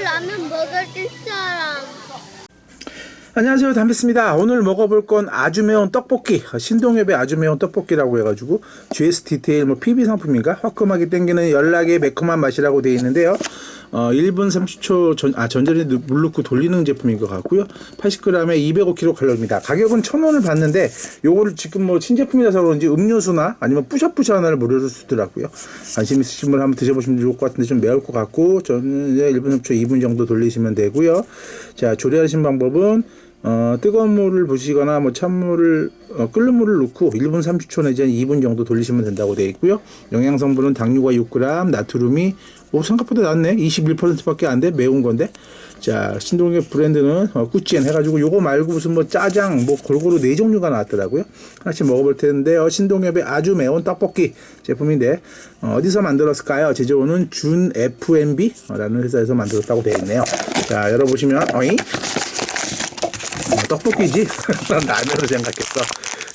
라면 먹을 사람. 안녕하세요. 담비스입니다. 오늘 먹어볼 건 아주 매운 떡볶이. 신동엽의 아주 매운 떡볶이라고 해가지고 GS 디테일 뭐 PB 상품인가? 화끈하게 땡기는 연락의 매콤한 맛이라고 되어 있는데요 어 1분 30초 전, 아 전자레인지 물 넣고 돌리는 제품인 것 같고요. 80g에 205kcal입니다. 가격은 1000원을 받는데 요거를 지금 뭐 신제품이라서 그런지 음료수나 아니면 뿌셔뿌셔 하나를 무료로 주더라고요. 관심 있으신 분 한번 드셔보시면 좋을 것 같은데 좀 매울 것 같고 저는 이제 1분 30초 2분 정도 돌리시면 되고요. 자 조리하신 방법은 어, 뜨거운 물을 부시거나 뭐 찬물을 어, 끓는 물을 넣고 1분 30초 내지 한 2분 정도 돌리시면 된다고 되어 있고요. 영양 성분은 당류가 6g, 나트륨이 오, 생각보다 낮네. 21%밖에 안 돼. 매운 건데. 자, 신동엽 브랜드는 어, 꾸찌엔 해가지고 요거 말고 무슨 뭐 짜장 뭐 골고루 네 종류가 나왔더라고요. 하나씩 먹어볼 텐데요. 신동엽의 아주 매운 떡볶이 제품인데 어, 어디서 만들었을까요? 제조원은 준 F&B라는 회사에서 만들었다고 되어 있네요. 자, 열어보시면 어이 어, 떡볶이지? 난 라면으로 생각했어.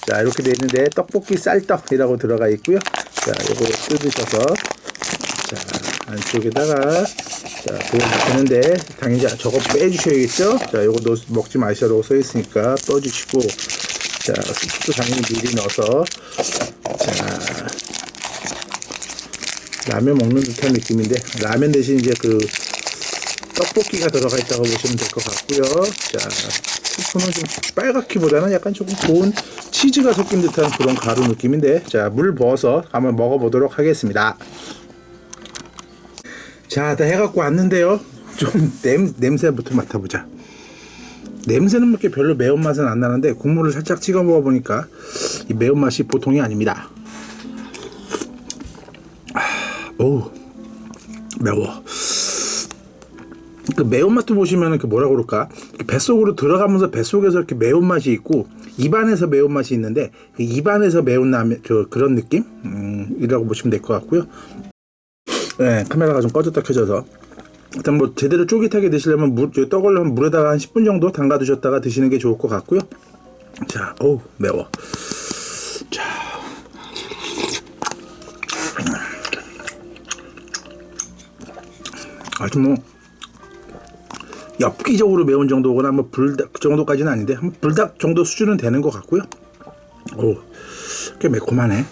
자, 이렇게 돼 있는데, 떡볶이 쌀떡이라고 들어가 있고요. 자, 요거 뜯으셔서, 자, 안쪽에다가, 자, 보여주시는데, 당연히 자, 저거 빼주셔야겠죠? 자, 요거 넣, 먹지 마시라고 써 있으니까 떠주시고, 자, 스프도 당연히 미리 넣어서, 자, 라면 먹는 듯한 느낌인데, 라면 대신 이제 그, 떡볶이가 들어가 있다고 보시면 될 것 같고요. 자, 스프는 좀 빨갛기보다는 약간 조금 고운 치즈가 섞인 듯한 그런 가루 느낌인데, 자, 물 부어서 한번 먹어보도록 하겠습니다. 자, 다 해갖고 왔는데요. 좀 냄, 냄새부터 맡아보자. 냄새는 그렇게 별로 매운맛은 안 나는데 국물을 살짝 찍어 먹어보니까 이 매운맛이 보통이 아닙니다. 아, 오, 매워. 그 매운맛도 보시면은 그 뭐라 그럴까 뱃속으로 들어가면서 뱃속에서 이렇게 매운맛이 있고 입안에서 매운맛이 있는데 그 입안에서 매운 라면 그 그런 느낌 음, 이라고 보시면 될 것 같고요. 네, 카메라가 좀 꺼졌다 켜져서 일단 뭐 제대로 쫄깃하게 드시려면 물, 저 떡을 한 물에다가 한 10분 정도 담가 두셨다가 드시는 게 좋을 것 같고요. 자, 어우 매워. 자. 아주 뭐 엽기적으로 매운 정도거나 뭐 불닭 그 정도까지는 아닌데 한 불닭 정도 수준은 되는 것 같고요. 오, 꽤 매콤하네.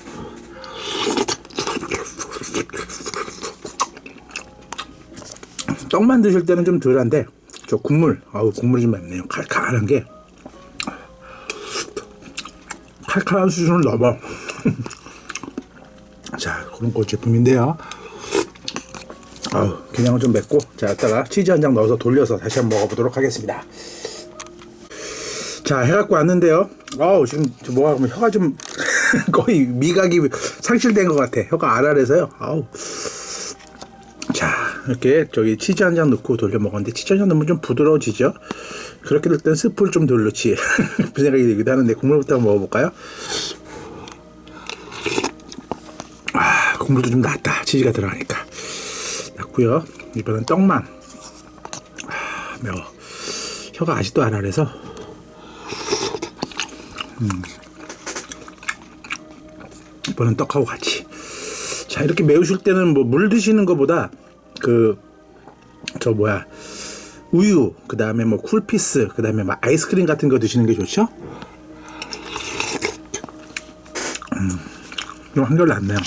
떡만 드실 때는 좀 덜한데 저 국물, 아우 국물이 좀 맵네요. 칼칼한 게 칼칼한 수준을 넘어. 자, 그런 거 제품인데요. 아우 그냥은 좀 맵고 자 이따가 치즈 한 장 넣어서 돌려서 다시 한번 먹어보도록 하겠습니다. 자 해갖고 왔는데요. 아우 지금 저 뭐가 보면 혀가 좀 거의 미각이 상실된 것 같아. 혀가 알알해서요. 아우. 자 이렇게 저기 치즈 한 장 넣고 돌려 먹었는데 치즈 한 장 넣으면 좀 부드러워지죠? 그렇게 될 땐 스프를 좀 덜 넣지 그 생각이 들기도 하는데 국물부터 한번 먹어볼까요? 아 국물도 좀 낫다. 치즈가 들어가니까 났고요. 이번엔 떡만. 아, 매워. 혀가 아직도 알알해서. 음. 이번엔 떡하고 같이. 자 이렇게 매우실 때는 뭐 물 드시는 것보다 그 저 뭐야 우유 그 다음에 뭐 쿨피스 그 다음에 막 아이스크림 같은 거 드시는 게 좋죠. 음, 좀 한결 낫네요.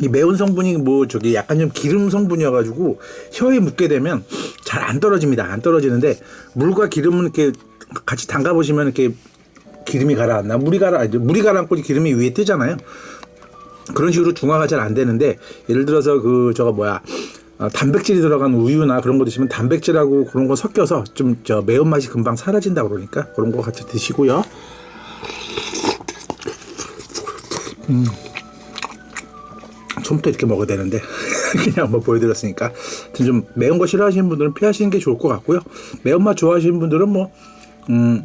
이 매운 성분이 뭐 저기 약간 좀 기름 성분이어가지고 혀에 묻게 되면 잘 안 떨어집니다. 안 떨어지는데 물과 기름은 이렇게 같이 담가 보시면 이렇게 기름이 가라앉나 물이 가라 물이 가라앉고 기름이 위에 뜨잖아요. 그런 식으로 중화가 잘 안 되는데 예를 들어서 그 저거 뭐야 어, 단백질이 들어간 우유나 그런 거 드시면 단백질하고 그런 거 섞여서 좀 저 매운맛이 금방 사라진다 그러니까 그런 거 같이 드시고요. 음. 처음부터 이렇게 먹어야 되는데 그냥 한번 보여드렸으니까. 좀 매운 거 싫어하시는 분들은 피하시는 게 좋을 것 같고요. 매운맛 좋아하시는 분들은 뭐 음,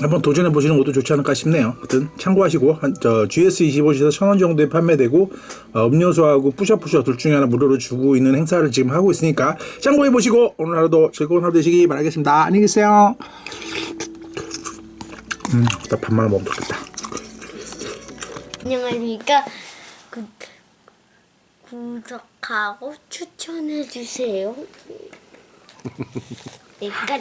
한번 도전해 보시는 것도 좋지 않을까 싶네요. 하여튼 참고하시고 한, 저 GS25시에서 천 원 정도에 판매되고 어, 음료수하고 뿌셔뿌셔 둘 중에 하나 무료로 주고 있는 행사를 지금 하고 있으니까 참고해 보시고 오늘 하루도 즐거운 하루 되시기 바라겠습니다. 안녕히 계세요. 음, 나 밥만 먹으면 좋겠다. 안녕하십니까. 구, 구독하고 추천해주세요. 내가